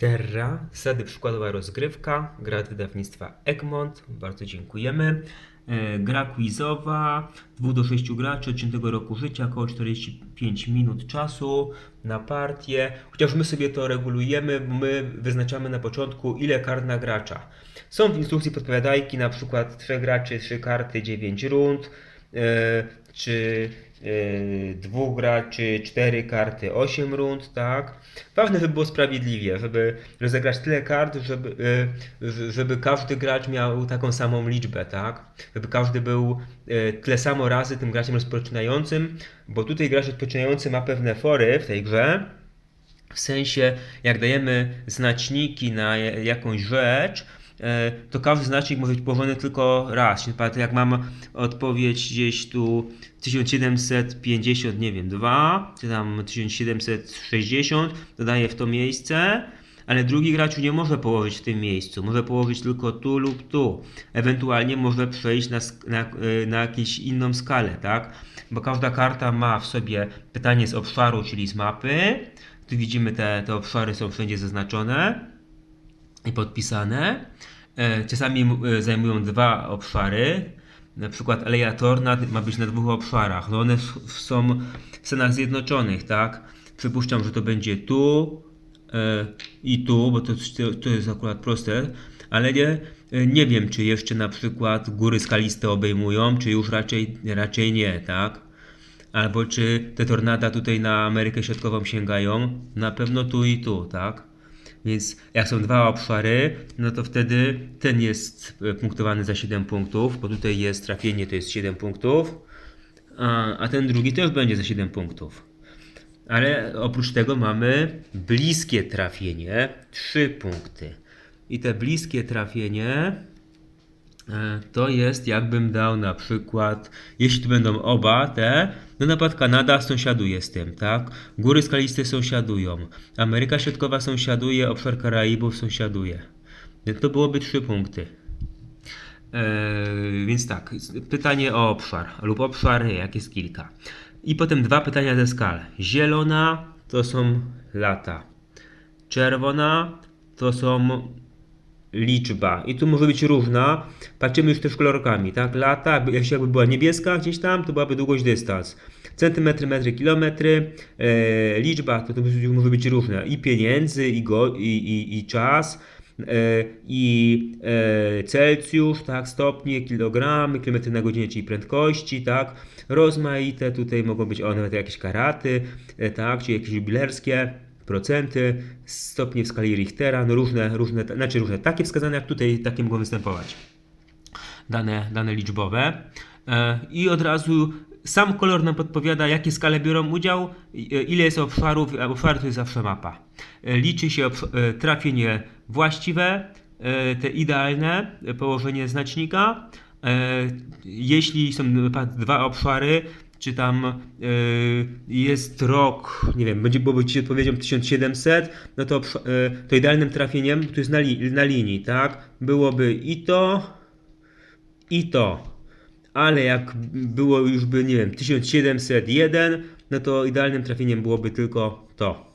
Terra, zasady przykładowa rozgrywka, gra wydawnictwa Egmont, bardzo dziękujemy. E, Gra quizowa, 2 do 6 graczy, od 10 roku życia, około 45 minut czasu na partię. Chociaż my sobie to regulujemy, my wyznaczamy na początku ile kart na gracza. Są w instrukcji podpowiadajki, na przykład 3 graczy, 3 karty, 9 rund, czy e, dwóch graczy, 4 karty, 8 rund, tak? Ważne, żeby było sprawiedliwie, żeby rozegrać tyle kart, żeby, e, żeby każdy gracz miał taką samą liczbę, tak? Żeby każdy był e, tyle samo razy tym graczem rozpoczynającym, bo tutaj gracz rozpoczynający ma pewne fory w tej grze, w sensie, jak dajemy znaczniki na ja- jakąś rzecz, e, to każdy znacznik może być położony tylko raz. Jak mam odpowiedź gdzieś tu 1750, nie wiem, 2, czy tam 1760, dodaję w to miejsce, ale drugi gracz nie może położyć w tym miejscu. Może położyć tylko tu lub tu. Ewentualnie może przejść na, na, e, na jakąś inną skalę, tak? Bo każda karta ma w sobie pytanie z obszaru, czyli z mapy. Tu widzimy te, te obszary są wszędzie zaznaczone i podpisane. E, Czasami e, zajmują dwa obszary. Na przykład Aleja Tornad ma być na dwóch obszarach. No one są w Stanach Zjednoczonych, tak? Przypuszczam, że to będzie tu e, i tu, bo to, to, jest akurat proste, ale nie, nie wiem, czy jeszcze na przykład góry skaliste obejmują, czy już raczej, raczej nie, tak? Albo czy te tornada tutaj na Amerykę Środkową sięgają? Na pewno tu i tu, tak? Więc jak są dwa obszary, no to wtedy ten jest e, punktowany za 7 punktów, bo tutaj jest trafienie, to jest 7 punktów, a, a ten drugi też będzie za 7 punktów. Ale oprócz tego mamy bliskie trafienie, 3 punkty. I te bliskie trafienie to jest jakbym dał na przykład, jeśli tu będą oba te, no na przykład Kanada sąsiaduje z tym, tak? Góry skaliste sąsiadują, Ameryka Środkowa sąsiaduje, obszar Karaibów sąsiaduje. Więc to byłoby trzy punkty. E, więc tak, pytanie o obszar lub obszary, jak jest kilka. I potem dwa pytania ze skal. Zielona to są lata. Czerwona to są liczba. I tu może być różna. Patrzymy już też kolorkami, tak? Lata, jeśli jakby była niebieska gdzieś tam, to byłaby długość dystans. Centymetry, metry, kilometry. E, liczba to, to może być różna. I pieniędzy, i, go, i, i, i czas. E, I e, Celsjusz, tak, stopnie, kilogramy, kilometry na godzinę, czyli prędkości, tak, rozmaite, tutaj mogą być one nawet jakieś karaty, e, tak, czy jakieś jubilerskie, procenty, stopnie w skali Richtera, no różne, różne, znaczy różne, takie wskazane jak tutaj, takie mogą występować. Dane, dane liczbowe. E, I od razu sam kolor nam podpowiada, jakie skale biorą udział, e, ile jest obszarów, a obszary to jest zawsze mapa. E, Liczy się e, trafienie właściwe, e, te idealne, e, położenie znacznika. E, Jeśli są dwa obszary, czy tam e, jest rok, nie wiem, będzie byłoby ci odpowiedzią 1700, no to, e, to idealnym trafieniem, to jest na, li, na linii, tak? Byłoby i to, i to. Ale jak było już by, nie wiem, 1701, no to idealnym trafieniem byłoby tylko to.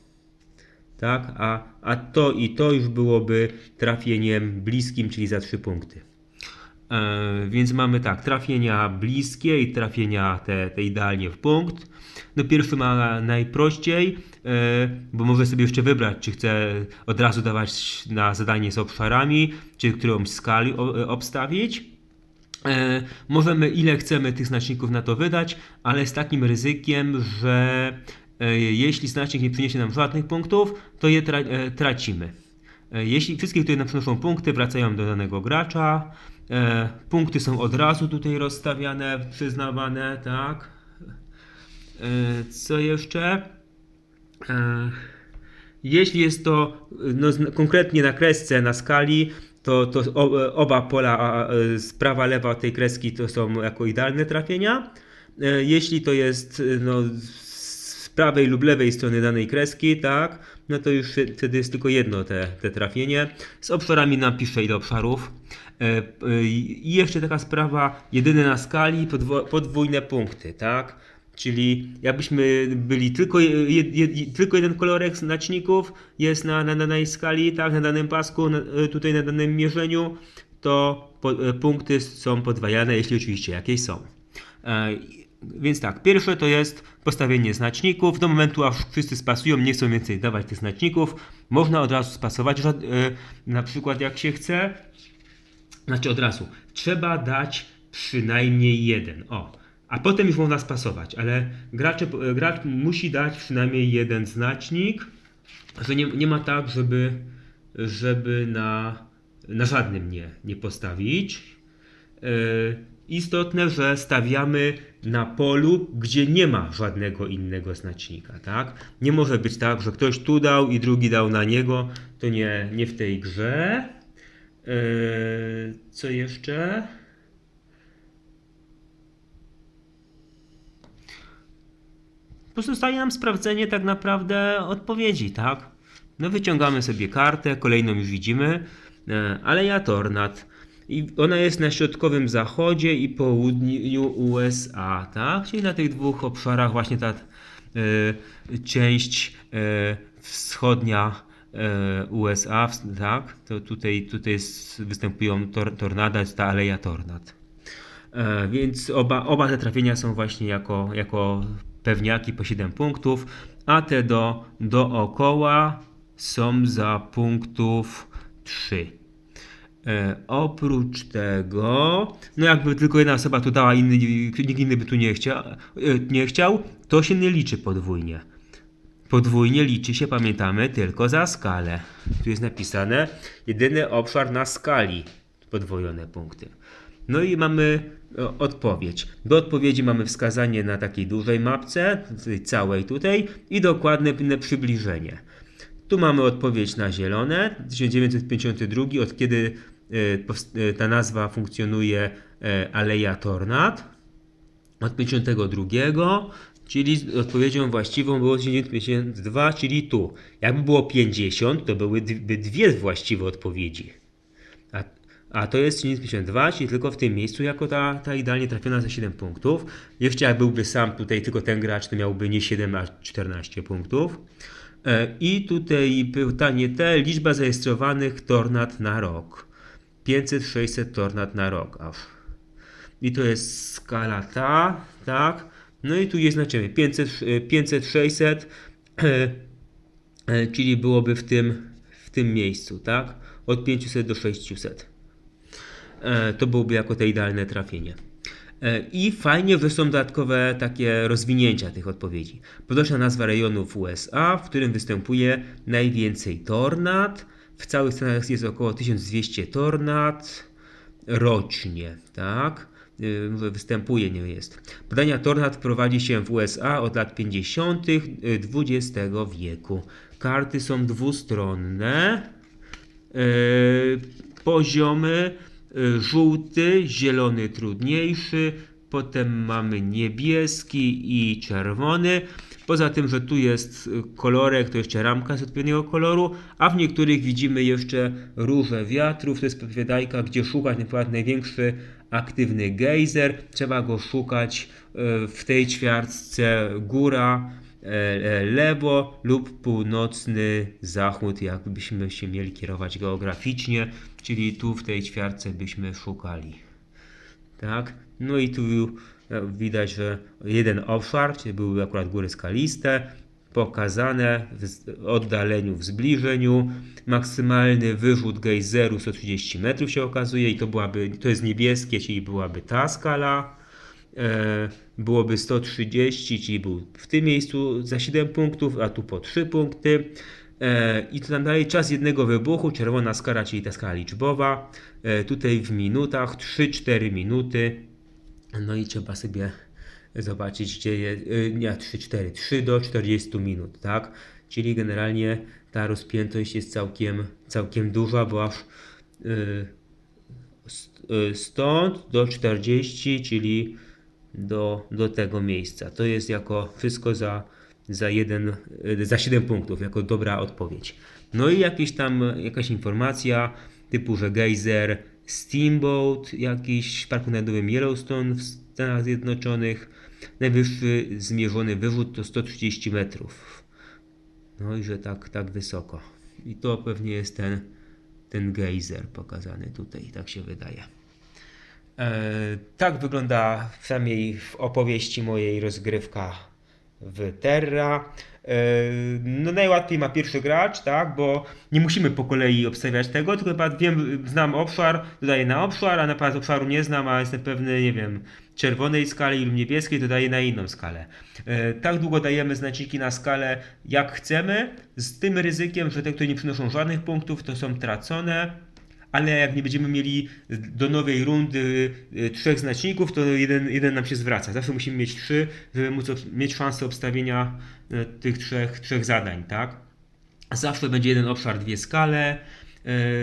Tak? A, a to i to już byłoby trafieniem bliskim, czyli za 3 punkty. E, więc mamy tak, trafienia bliskie i trafienia te, te idealnie w punkt. No pierwszy ma najprościej, e, bo może sobie jeszcze wybrać, czy chce od razu dawać na zadanie z obszarami, czy którąś skali o- obstawić. E, możemy ile chcemy tych znaczników na to wydać, ale z takim ryzykiem, że e, jeśli znacznik nie przyniesie nam żadnych punktów, to je tra e, tracimy. E, jeśli wszystkie, które nam przynoszą punkty, wracają do danego gracza. E, punkty są od razu tutaj rozstawiane, przyznawane, tak. E, co jeszcze? E, jeśli jest to no, konkretnie na kresce, na skali, to, to o- oba pola e, z prawa, lewa tej kreski to są jako idealne trafienia. E, Jeśli to jest e, no, prawej lub lewej strony danej kreski, tak, no to już wtedy jest tylko jedno te, te trafienie. Z obszarami napiszę ile obszarów. E, e, I jeszcze taka sprawa, jedyne na skali, podwójne punkty, tak. Czyli jakbyśmy byli tylko, je, je, tylko jeden kolorek znaczników jest na, na danej skali, tak, na danym pasku, na, tutaj na danym mierzeniu, to po, e, punkty są podwajane, jeśli oczywiście jakieś są. E, więc tak, pierwsze to jest postawienie znaczników. Do momentu, aż wszyscy spasują, nie chcą więcej dawać tych znaczników, można od razu spasować, e, na przykład jak się chce, znaczy od razu, trzeba dać przynajmniej jeden. O, a potem już można spasować, ale gracze, gracz musi dać przynajmniej jeden znacznik, że nie, nie ma tak, żeby, żeby na, na żadnym nie, nie postawić. Yy, istotne, że stawiamy na polu, gdzie nie ma żadnego innego znacznika, tak? Nie może być tak, że ktoś tu dał i drugi dał na niego. To nie, nie w tej grze. Yy, co jeszcze? Pozostaje nam sprawdzenie tak naprawdę odpowiedzi, tak? No wyciągamy sobie kartę, kolejną już widzimy, e, Aleja Tornad. I ona jest na środkowym zachodzie i południu USA, tak? Czyli na tych dwóch obszarach właśnie ta e, część e, wschodnia e, USA, tak? To tutaj, tutaj jest, występują tor, tornada, jest ta Aleja Tornad. Więc oba, oba te trafienia są właśnie jako, jako pewniaki po 7 punktów, a te do, dookoła są za punktów 3. E, oprócz tego, no jakby tylko jedna osoba tu dała, inny, nikt inny by tu nie chciał, e, nie chciał, to się nie liczy podwójnie. Podwójnie liczy się, pamiętamy, tylko za skalę. Tu jest napisane jedyny obszar na skali podwojone punkty. No i mamy e, odpowiedź. Do odpowiedzi mamy wskazanie na takiej dużej mapce, całej tutaj i dokładne przybliżenie. Tu mamy odpowiedź na zielone, 1952, od kiedy ta nazwa funkcjonuje e, Aleja Tornad od 52, czyli odpowiedzią właściwą było 1952, czyli tu. Jakby było 50, to byłyby dwie właściwe odpowiedzi. A, a to jest 1952, czyli tylko w tym miejscu, jako ta, ta idealnie trafiona za 7 punktów. Jeszcze jak byłby sam tutaj tylko ten gracz, to miałby nie 7, a 14 punktów. E, I tutaj pytanie te, liczba zarejestrowanych tornad na rok. 500-600 tornad na rok aż. I to jest skala ta, tak. No i tu jest znaczenie 500, e, 500 600, e, czyli byłoby w tym, w tym miejscu, tak? Od 500 do 600. E, To byłoby jako te idealne trafienie. E, I fajnie, że są dodatkowe takie rozwinięcia tych odpowiedzi. Podnośna nazwa rejonu w USA, w którym występuje najwięcej tornad. W całych Stanach jest około 1200 tornad rocznie, tak? Y, występuje, nie jest. Badania tornad prowadzi się w USA od lat 50. XX wieku. Karty są dwustronne. Yy, poziomy yy, żółty, zielony trudniejszy, potem mamy niebieski i czerwony. Poza tym, że tu jest y, kolorek, to jeszcze ramka z odpowiedniego koloru, a w niektórych widzimy jeszcze róże wiatrów, to jest podpowiadajka, gdzie szukać na przykład największy aktywny gejzer. Trzeba go szukać y, w tej ćwiartce góra, e, e, lewo lub północny zachód, jakbyśmy się mieli kierować geograficznie, czyli tu w tej ćwiartce byśmy szukali. Tak? No i tu widać, że jeden obszar, czyli były akurat góry skaliste, pokazane w oddaleniu, w zbliżeniu. Maksymalny wyrzut gejzeru 130 metrów się okazuje i to byłaby, to jest niebieskie, czyli byłaby ta skala. E, byłoby 130, czyli był w tym miejscu za 7 punktów, a tu po 3 punkty. E, I to tam dalej czas jednego wybuchu, czerwona skala, czyli ta skala liczbowa. E, tutaj w minutach 3-4 minuty. No i trzeba sobie zobaczyć, gdzie je, y, nie 3-4, 3 do 40 minut, tak? Czyli generalnie ta rozpiętość jest całkiem, całkiem duża, bo aż y, y, stąd do 40, czyli do, do tego miejsca. To jest jako wszystko za, za, jeden, za 7 punktów, jako dobra odpowiedź. No i jakieś tam, jakaś informacja typu, że gejzer Steamboat, jakiś w Parku Narodowym Yellowstone w Stanach Zjednoczonych, najwyższy zmierzony wyrzut to 130 metrów. No i że tak, tak wysoko. I to pewnie jest ten, ten gejzer pokazany tutaj, tak się wydaje. E, tak wygląda przynajmniej w opowieści mojej rozgrywka w Terra. E, no najłatwiej ma pierwszy gracz, tak, bo nie musimy po kolei obstawiać tego, tylko na wiem, znam obszar, dodaję na obszar, a na przykład obszaru nie znam, a jestem pewny, nie wiem, czerwonej skali lub niebieskiej, to daję na inną skalę. E, tak długo dajemy znaczniki na skalę, jak chcemy, z tym ryzykiem, że te, które nie przynoszą żadnych punktów, to są tracone ale jak nie będziemy mieli do nowej rundy y, trzech znaczników, to jeden, jeden nam się zwraca. Zawsze musimy mieć trzy, żeby móc mieć szansę obstawienia y, tych trzech, trzech zadań, tak? Zawsze będzie jeden obszar, dwie skale.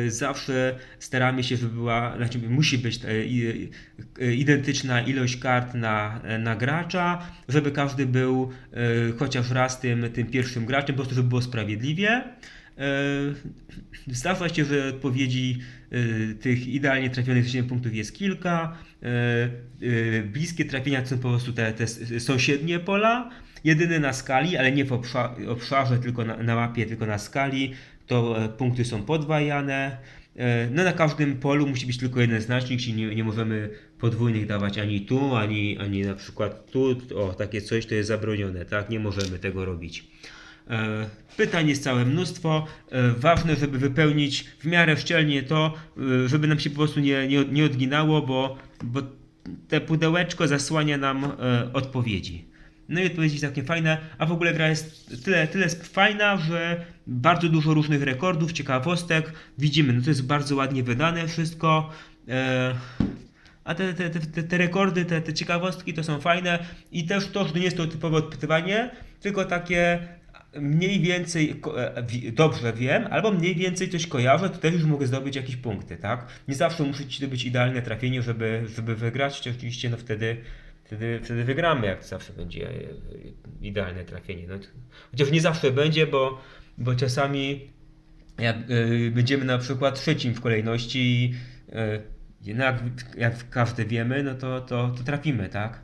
y, Zawsze staramy się, żeby była, znaczy musi być identyczna ilość kart na, na gracza, żeby każdy był chociaż raz tym, tym pierwszym graczem, po prostu, żeby było sprawiedliwie. Zdarza się, że odpowiedzi e, tych idealnie trafionych 7 punktów jest kilka. E, e, Bliskie trafienia to są po prostu te, te sąsiednie pola. Jedyny na skali, ale nie w obsza- obszarze, tylko na, na mapie, tylko na skali, to punkty są podwajane. No na każdym polu musi być tylko jeden znacznik, czyli nie, nie możemy podwójnych dawać ani tu, ani, ani na przykład tu. O, takie coś to jest zabronione, tak? Nie możemy tego robić. E, Pytań jest całe mnóstwo. E, Ważne, żeby wypełnić w miarę szczelnie to, e, żeby nam się po prostu nie, nie, nie odginało, bo, bo te pudełeczko zasłania nam odpowiedzi. No i odpowiedzi całkiem fajne, a w ogóle gra jest tyle, tyle fajna, że bardzo dużo różnych rekordów, ciekawostek widzimy. No to jest bardzo ładnie wydane wszystko. A te, te, te, te rekordy, te, te ciekawostki to są fajne i też to, że nie jest to typowe odpytywanie, tylko takie mniej więcej e, dobrze wiem, albo mniej więcej coś kojarzę, to też już mogę zdobyć jakieś punkty, tak? Nie zawsze musi to być idealne trafienie, żeby, żeby wygrać, oczywiście no wtedy, wtedy, wtedy wygramy, jak zawsze będzie e, idealne trafienie. No, chociaż nie zawsze będzie, bo, bo czasami jak y, będziemy na przykład trzecim w kolejności i y, jak, jak każdy wiemy, no to, to, to trafimy, tak?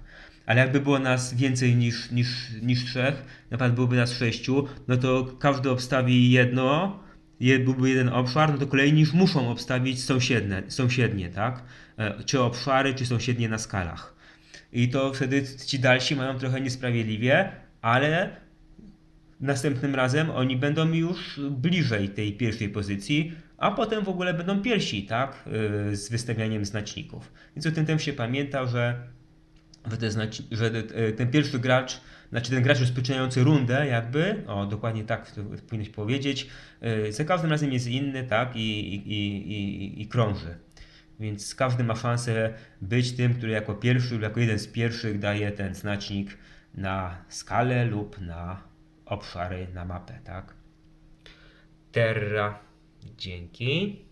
Ale jakby było nas więcej niż, niż, niż trzech, na przykład byłoby nas sześciu, no to każdy obstawi jedno, je, byłby jeden obszar, no to kolejni już muszą obstawić sąsiednie, sąsiednie tak? E, Czy obszary, czy sąsiednie na skalach. I to wtedy ci dalsi mają trochę niesprawiedliwie, ale następnym razem oni będą już bliżej tej pierwszej pozycji, a potem w ogóle będą pierwsi, tak? Yy, Z wystawianiem znaczników. Więc o tym się pamięta, że, że, te- ten pierwszy gracz, znaczy ten gracz rozpoczynający rundę, jakby, o dokładnie tak powinieneś powiedzieć, yy, za każdym razem jest inny, tak? I, i, i, i krąży. Więc każdy ma szansę być tym, który jako pierwszy lub jako jeden z pierwszych daje ten znacznik na skalę lub na obszary, na mapę, tak? Terra. Dzięki.